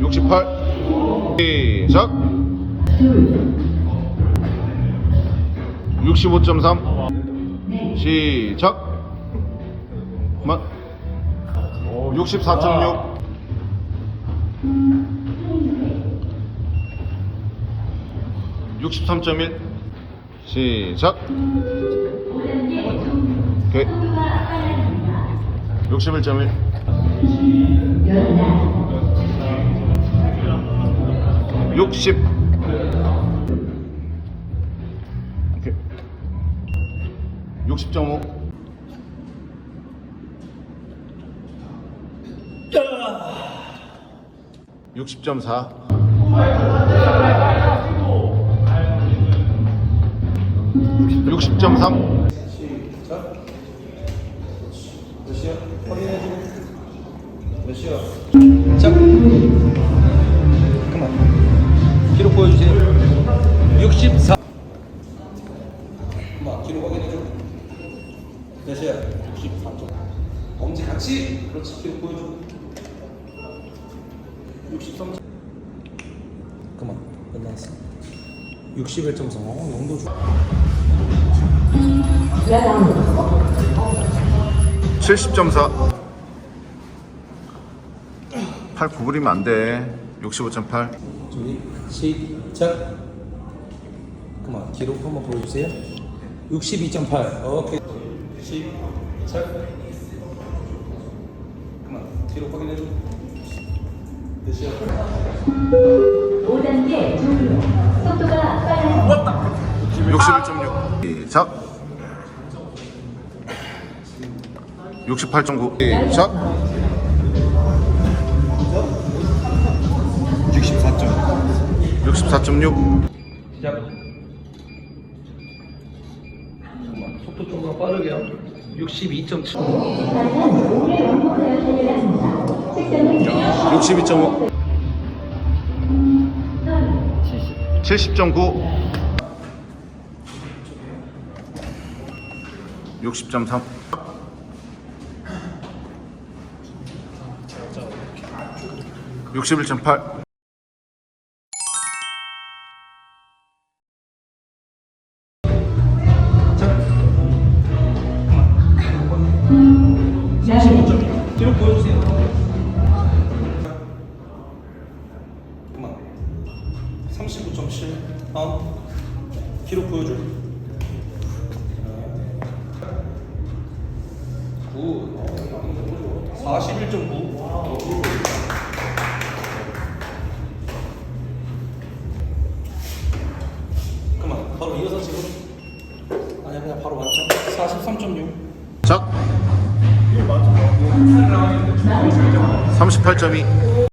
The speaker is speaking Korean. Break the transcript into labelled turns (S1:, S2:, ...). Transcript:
S1: 68 시작. 65.3 시작. 만 64.6 63.1 시작. 오케이. 61.1 60 오케이. 60.5 60.4 60.3
S2: 자, 그만. 기록 보여주세요. 64. 그만, 기록 확인해 줘. 몇이야? 64점. 엄지 같이. 그렇지, 기록 보여줘. 63. 그만, 끝났어. 61.3. 어, 영도 좋아.
S1: 70.4 팔 구부리면 안돼 65.8
S2: 준비, 시작. 그만, 기록 한번 보여주세요. 62.8. 오케이. 시작. 그만, 기록 확인해줘. 몇이야?
S3: 5단계 종료. 속도가 빨라집니다.
S1: 61.6 시작 68.9 시작
S2: 64점.
S1: 64.6
S2: 시작. 속도 좀더 빠르게 하고. 62.7.
S3: 이상은 오늘 반복되어야 합니다. 책상을
S1: 62.5 70.9 60.3 61.8
S2: 기록 보여주세요. 그만. 39.7. 어. 기록 보여줘. 굿. 41.9. 그냥 바로 완성. 43.6.
S1: 작 38.2